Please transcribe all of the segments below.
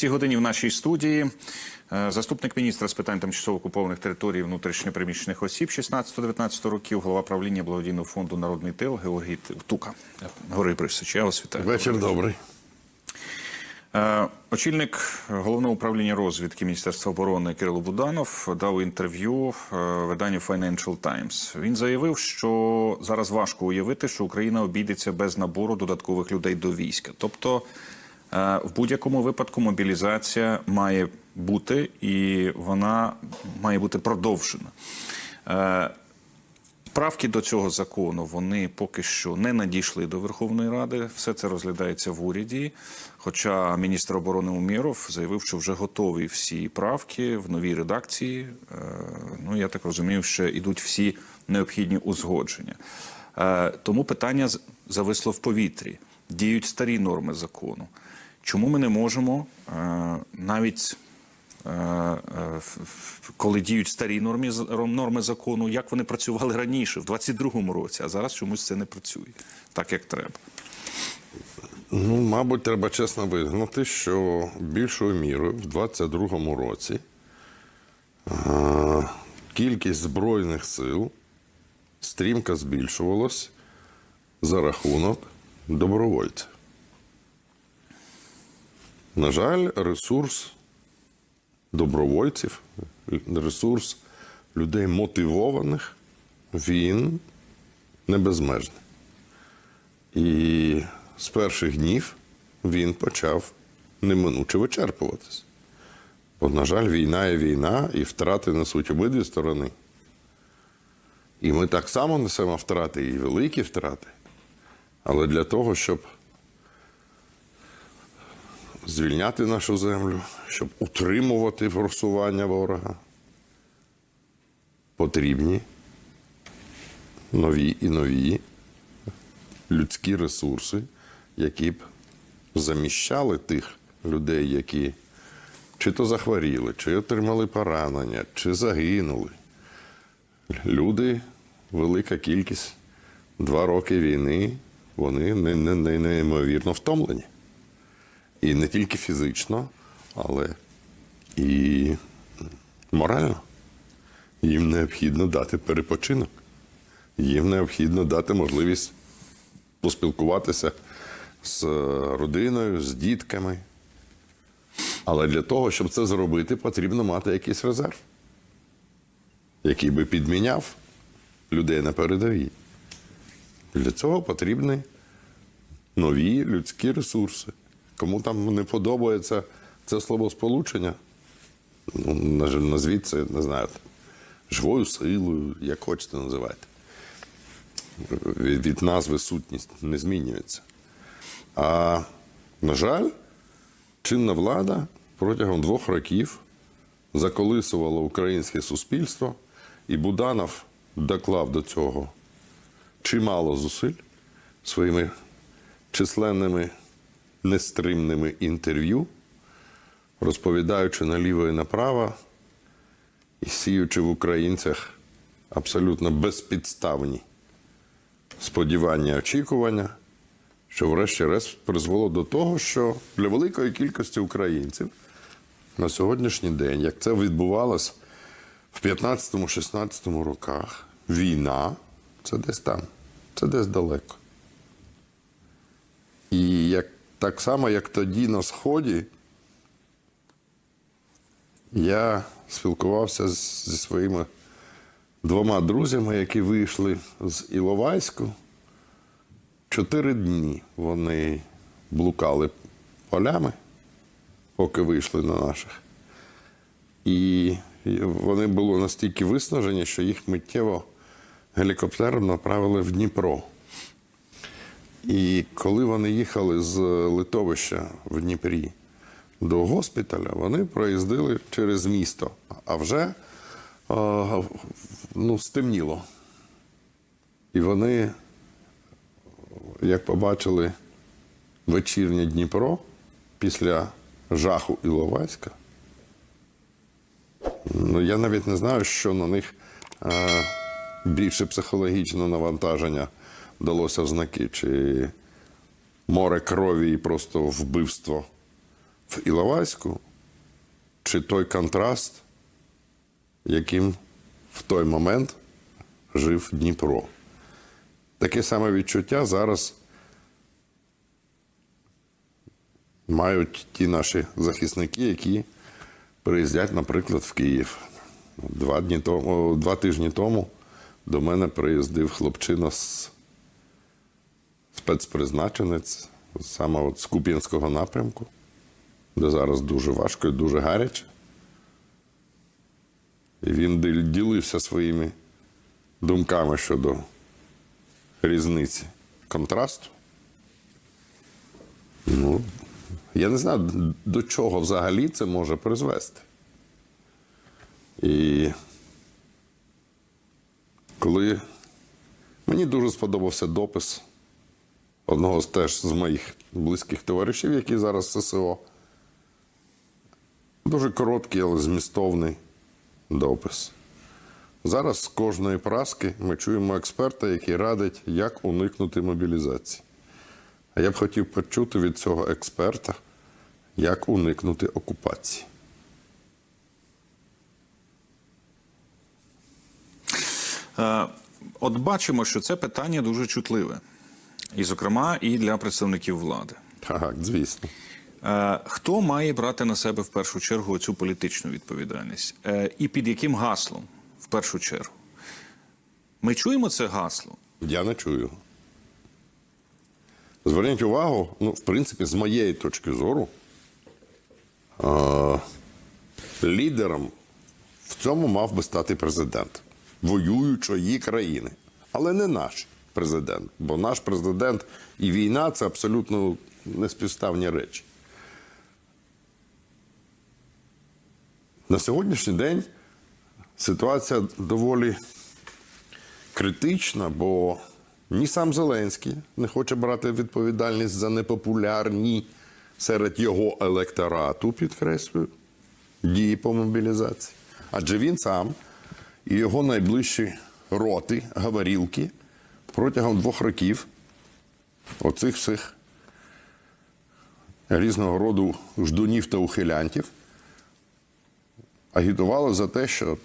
цій годині в нашій студії е, заступник міністра з питань тимчасово окупованих територій внутрішньопереміщених осіб 16-19 років, голова правління благодійного фонду Народний тил Георгій Тука. Георгій Борисович, я вас вітаю. Вечір добрий. Е, Очільник головного управління розвідки Міністерства оборони Кирило Буданов дав інтерв'ю е, виданню Financial Times. Він заявив, що зараз важко уявити, що Україна обійдеться без набору додаткових людей до війська. Тобто, в будь-якому випадку мобілізація має бути і вона має бути продовжена. Е, Правки до цього закону вони поки що не надійшли до Верховної Ради. Все це розглядається в уряді. Хоча міністр оборони Умєров заявив, що вже готові всі правки в новій редакції. Е, Ну я так розумію, що йдуть всі необхідні узгодження. Е, Тому питання зависло в повітрі. Діють старі норми закону. Чому ми не можемо е, навіть е, е, коли діють старі норми, норми закону, як вони працювали раніше, в 22-му році, а зараз чомусь це не працює так, як треба. Ну, мабуть, треба чесно визнати, що більшою мірою в 22-му році кількість збройних сил стрімко збільшувалась за рахунок добровольців. На жаль, ресурс добровольців, ресурс людей мотивованих, він не безмежний. І з перших днів він почав неминуче вичерпуватись. Бо, на жаль, війна є війна, і втрати несуть обидві сторони. І ми так само несемо втрати, і великі втрати. Але для того, щоб звільняти нашу землю, щоб утримувати просування ворога, потрібні нові і нові людські ресурси, які б заміщали тих людей, які чи то захворіли, чи отримали поранення, чи загинули. Люди, велика кількість, два роки війни, вони не, не, не, неймовірно втомлені. І не тільки фізично, але і морально. Їм необхідно дати перепочинок. Їм необхідно дати можливість поспілкуватися з родиною, з дітками. Але для того, щоб це зробити, потрібно мати якийсь резерв, який би підміняв людей на передовій. Для цього потрібні нові людські ресурси. Кому там не подобається це словосполучення, ну, назвіть це, не знаю, живою силою, як хочете називати від, від назви сутність не змінюється. А, на жаль, чинна влада протягом двох років заколисувала українське суспільство, і Буданов доклав до цього чимало зусиль своїми численними нестримними інтерв'ю, розповідаючи наліво і направо і сіючи в українцях абсолютно безпідставні сподівання, очікування, що врешті-решт призвело до того, що для великої кількості українців на сьогоднішній день, як це відбувалось в 15-16 роках, війна це десь там, це десь далеко. І як, так само, як тоді на Сході, я спілкувався зі своїми двома друзями, які вийшли з Іловайську. Чотири дні вони блукали полями, поки вийшли на наших. І вони були настільки виснажені, що їх миттєво гелікоптером направили в Дніпро. І коли вони їхали з литовища в Дніпрі до госпіталя, вони проїздили через місто. А вже ну, стемніло. І вони, як побачили вечірнє Дніпро після жаху Іловайська, ну, я навіть не знаю, що на них е, більше психологічне навантаження далося в знаки, чи море крові і просто вбивство в Іловайську, чи той контраст, яким в той момент жив Дніпро. Таке саме відчуття зараз мають ті наші захисники, які приїздять, наприклад, в Київ. Два, дні тому, два тижні тому до мене приїздив хлопчина з спецпризначенець саме от з Куп'янського напрямку, де зараз дуже важко і дуже гаряче. І він ділився своїми думками щодо різниці контрасту. Ну, я не знаю, до чого взагалі це може призвести. І коли мені дуже сподобався допис одного з теж з моїх близьких товаришів, який зараз ССО. Дуже короткий, але змістовний допис. Зараз з кожної праски ми чуємо експерта, який радить, як уникнути мобілізації. А я б хотів почути від цього експерта, як уникнути окупації. Е, От бачимо, що це питання дуже чутливе, і, зокрема, і для представників влади. Так, звісно. Е, Хто має брати на себе в першу чергу цю політичну відповідальність? Е, І під яким гаслом в першу чергу? Ми чуємо це гасло. Я не чую. Зверніть увагу, ну, в принципі, з моєї точки зору, е- лідером в цьому мав би стати президент воюючої країни. Але не наш президент. Бо наш президент і війна це абсолютно неспівставні речі. На сьогоднішній день ситуація доволі критична, бо ні сам Зеленський не хоче брати відповідальність за непопулярні серед його електорату, підкреслюю, дії по мобілізації. Адже він сам і його найближчі роти, гаварілки протягом двох років оцих всіх різного роду ждунів та ухилянтів агітували за те, що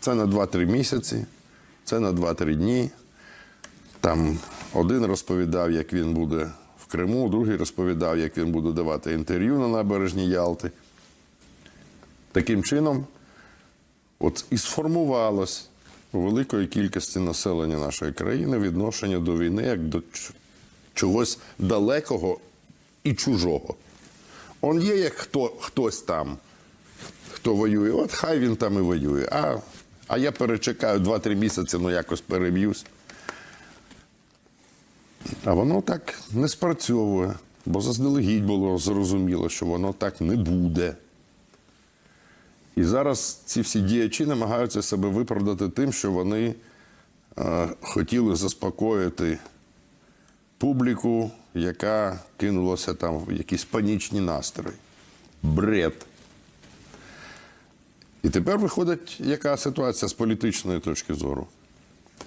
це на 2-3 місяці, це на 2-3 дні. Там один розповідав, як він буде в Криму, другий розповідав, як він буде давати інтерв'ю на набережні Ялти. Таким чином, от і сформувалось великої кількості населення нашої країни відношення до війни як до чогось далекого і чужого. Он є як хто, хтось там, хто воює, от хай він там і воює. А, а я перечекаю 2-3 місяці, ну якось переб'юсь. А воно так не спрацьовує, бо заздалегідь було зрозуміло, що воно так не буде. І зараз ці всі діячі намагаються себе виправдати тим, що вони е, хотіли заспокоїти публіку, яка кинулася там в якісь панічні настрої. Бред. І тепер виходить, яка ситуація з політичної точки зору.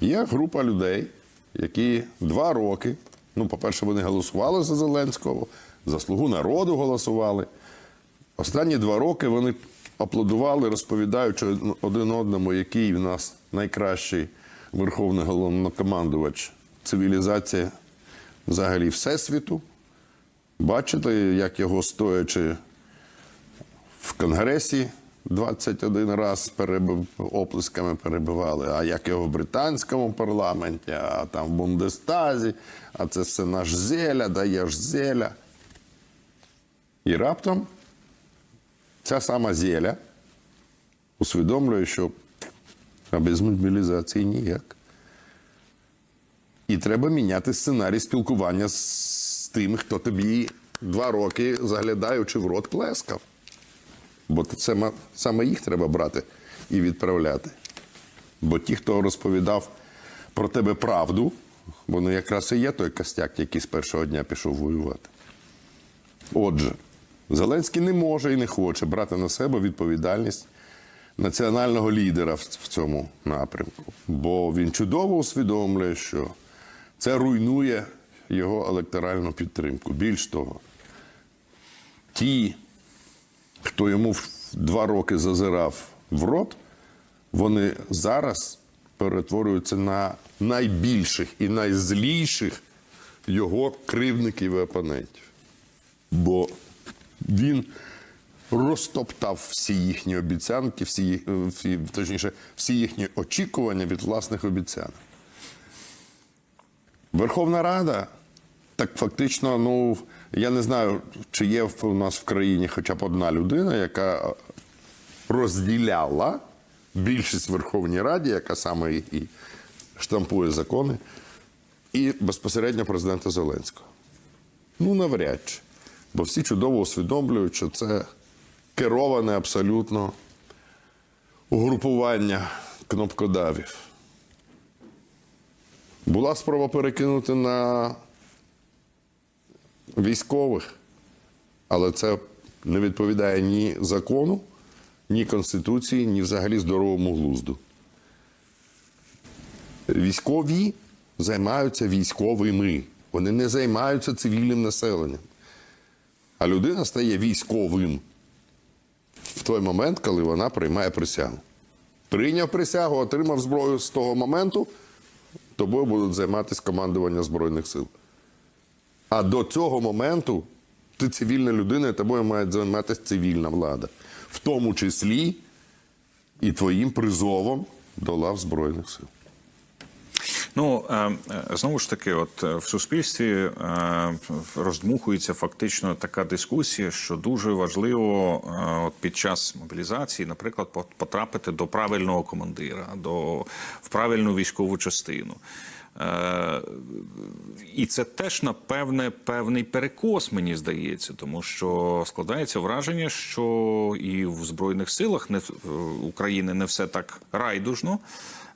Є група людей, які два роки, ну, по-перше, вони голосували за Зеленського, за слугу народу голосували. Останні два роки вони аплодували, розповідаючи один одному, який в нас найкращий верховний головнокомандувач цивілізації взагалі Всесвіту. Бачите, як його стоячи в Конгресі 21 раз перебив, оплесками перебивали, а як його в британському парламенті, а там в Бундестазі, а це все наш зеля, даєш зеля. І раптом ця сама зеля усвідомлює, що а без мобілізації ніяк. І треба міняти сценарій спілкування з, тими, хто тобі два роки заглядаючи в рот плескав. Бо це саме їх треба брати і відправляти. Бо ті, хто розповідав про тебе правду, вони якраз і є той костяк, який з першого дня пішов воювати. Отже, Зеленський не може і не хоче брати на себе відповідальність національного лідера в цьому напрямку, бо він чудово усвідомлює, що це руйнує його електоральну підтримку. Більш того, ті, хто йому два роки зазирав в рот, вони зараз перетворюються на найбільших і найзліших його кривдників і опонентів. Бо він розтоптав всі їхні обіцянки, всі, е, всі, точніше, всі їхні очікування від власних обіцянок. Верховна Рада, так фактично, ну я не знаю, чи є у нас в країні хоча б одна людина, яка розділяла більшість в Верховній Раді, яка саме і, і штампує закони, і безпосередньо президента Зеленського. Ну, навряд чи. Бо всі чудово усвідомлюють, що це кероване абсолютно угрупування кнопкодавів. Була спроба перекинути на військових, але це не відповідає ні закону, ні Конституції, ні взагалі здоровому глузду. Військові займаються військовими. Вони не займаються цивільним населенням. А людина стає військовим в той момент, коли вона приймає присягу. Прийняв присягу, отримав зброю з того моменту, тобою будуть займатися командування Збройних сил. А до цього моменту ти цивільна людина, і тобою має займатися цивільна влада, в тому числі і твоїм призовом до лав Збройних сил. Ну е, е, знову ж таки, от е, в суспільстві роздмухується фактично така дискусія, що дуже важливо от під час мобілізації, наприклад, потрапити до правильного командира, до в правильну військову частину. Е, І це теж напевне певний перекос, мені здається, тому що складається враження, що і в збройних силах не е, України не все так райдужно.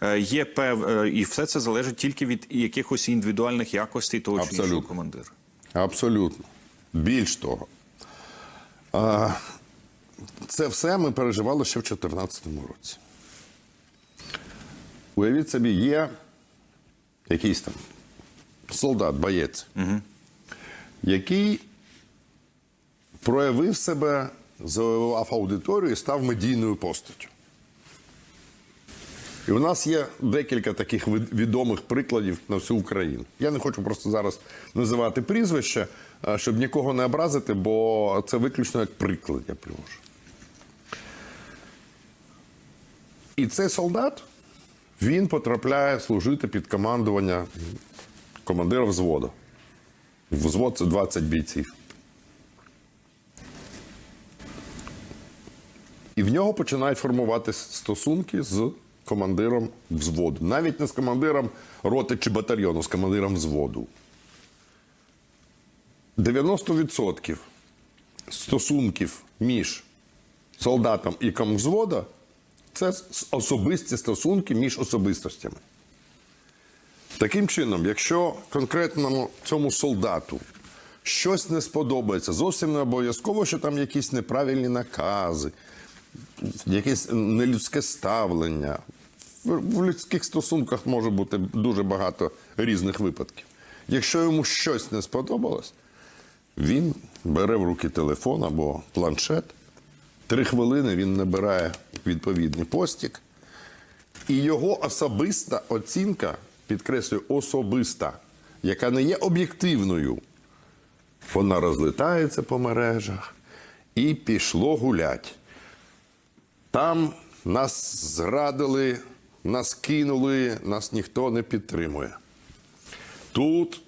Е, Є пев і все це залежить тільки від якихось індивідуальних якостей того чи іншого командира. Абсолютно. Більш того, це все ми переживали ще в 2014 році. Уявіть собі, є якийсь там солдат, боєць, який проявив себе, завоював аудиторію і став медійною постаттю. І у нас є декілька таких відомих прикладів на всю Україну. Я не хочу просто зараз називати прізвища, а, щоб нікого не образити, бо це виключно як приклад я привожу. І цей солдат він потрапляє служити під командування командира взводу. Взвод це 20 бійців. І в нього починають формуватися стосунки з командиром взводу. Навіть не з командиром роти чи батальйону, з командиром взводу. 90% стосунків між солдатом і комвзвода це особисті стосунки між особистостями. Таким чином, якщо конкретному цьому солдату щось не сподобається, зовсім не обов'язково, що там якісь неправильні накази, якесь нелюдське ставлення. В людських стосунках може бути дуже багато різних випадків. Якщо йому щось не сподобалось, він бере в руки телефон або планшет. Три хвилини він набирає відповідний постік, і його особиста оцінка, підкреслюю, особиста, яка не є об'єктивною, вона розлітається по мережах і пішло гулять. Там нас зрадили, нас кинули, нас ніхто не підтримує. Тут,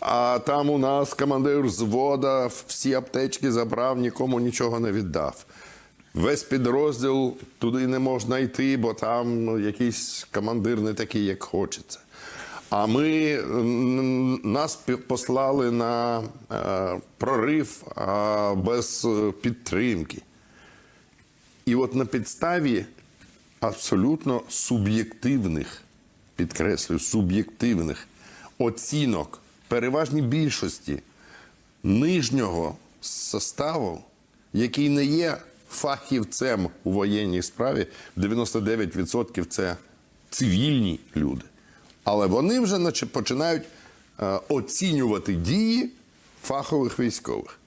а там у нас командир взвода всі аптечки забрав, нікому нічого не віддав. Весь підрозділ туди не можна йти, бо там ну, якийсь командир не такий, як хочеться. А ми нас послали на е, прорив без е, підтримки. І от на підставі абсолютно суб'єктивних, підкреслюю, суб'єктивних оцінок переважній більшості нижнього составу, який не є фахівцем у воєнній справі, 99% це цивільні люди. Але вони вже починають е, оцінювати дії фахових військових.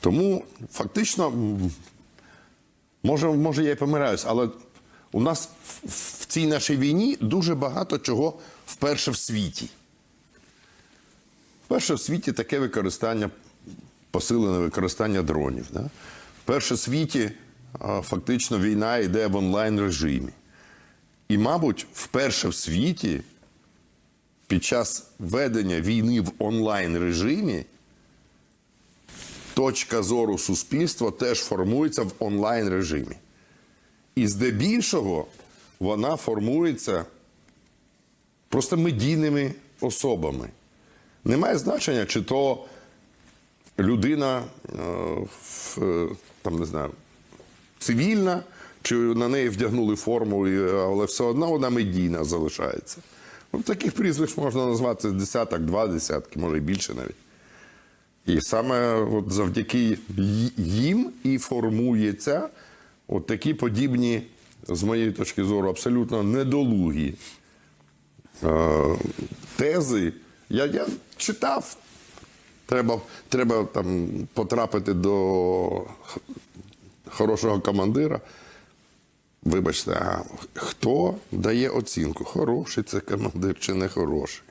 Тому фактично, може, може я і помиляюсь, але у нас в цій нашій війні дуже багато чого вперше в світі. Вперше в світі таке використання, посилене використання дронів. Да? Вперше в світі фактично війна йде в онлайн режимі. І, мабуть, вперше в світі під час ведення війни в онлайн режимі точка зору суспільства теж формується в онлайн режимі. І здебільшого вона формується просто медійними особами. Немає значення, чи то людина е, в, е, там, не знаю, цивільна, чи на неї вдягнули форму, але все одно вона медійна залишається. Ну, таких прізвищ можна назвати десяток, два десятки, може і більше навіть. І саме от завдяки їм і формуються от такі подібні, з моєї точки зору, абсолютно недолугі е, тези. Я, я читав. Треба, треба там потрапити до хорошого командира. Вибачте, а хто дає оцінку? Хороший це командир чи не хороший?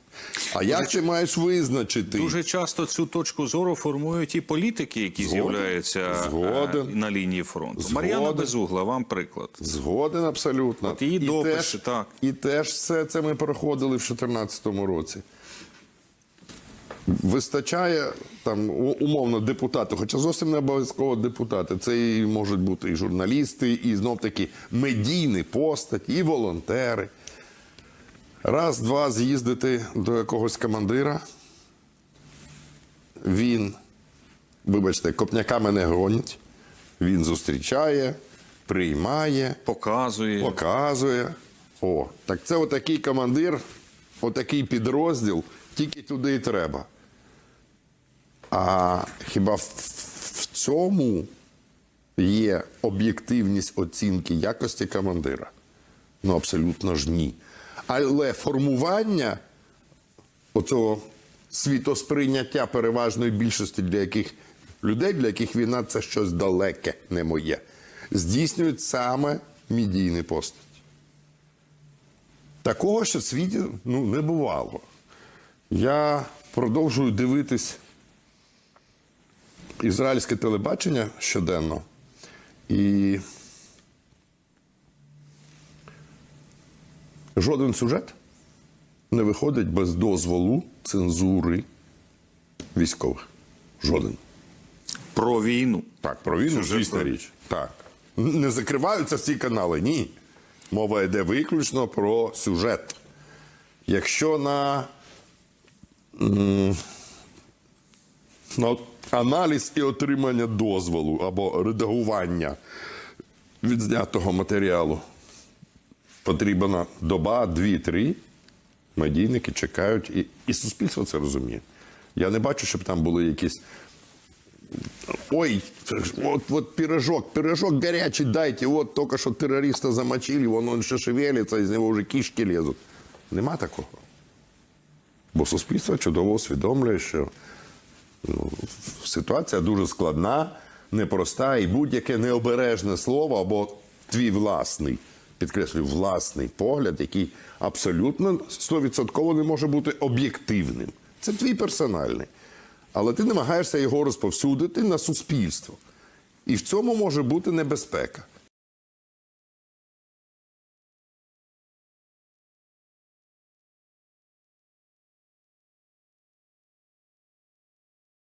А як ти маєш визначити? Дуже часто цю точку зору формують і політики, які з'являються е, на лінії фронту. Згоден. Мар'яна Безугла, вам приклад. Згоден абсолютно. От її І дописи, теж, так. І теж все це ми проходили в 2014 році. Вистачає там умовно депутати, хоча зовсім не обов'язково депутати. Це і можуть бути і журналісти, і знов таки медійні постаті, і волонтери. Раз-два з'їздити до якогось командира. Він, вибачте, копняками не гонять. Він зустрічає, приймає, Показує. показує. О, так це отакий командир, отакий підрозділ, тільки туди і треба. А хіба в, цьому є об'єктивність оцінки якості командира? Ну, абсолютно ж ні. Але формування оцього світосприйняття переважної більшості для яких людей, для яких війна це щось далеке, не моє, здійснюють саме медійні постаті. Такого ще в світі ну, не бувало. Я продовжую дивитись ізраїльське телебачення щоденно. І жоден сюжет не виходить без дозволу цензури військових. Жоден. Про війну. Так, про війну, про- річ. Так. Не закриваються ці канали, ні. Мова йде виключно про сюжет. Якщо на аналіз і отримання дозволу або редагування відзнятого матеріалу потрібна доба, дві-три, медійники чекають, і, і суспільство це розуміє. Я не бачу, щоб там були якісь Ой, вот, вот пирожок, пирожок горячий дайте, вот только что террориста замочили, вон он ще шевелится, из него вже кішки лезуть. Нема такого. Бо суспільство чудово усвідомлює, що ситуація дуже складна, непроста, і будь-яке необережне слово або твій власний, підкреслюю, власний погляд, який абсолютно 100% не може бути об'єктивним. Це твій персональний. Але ти намагаєшся його розповсюдити на суспільство. І в цьому може бути небезпека.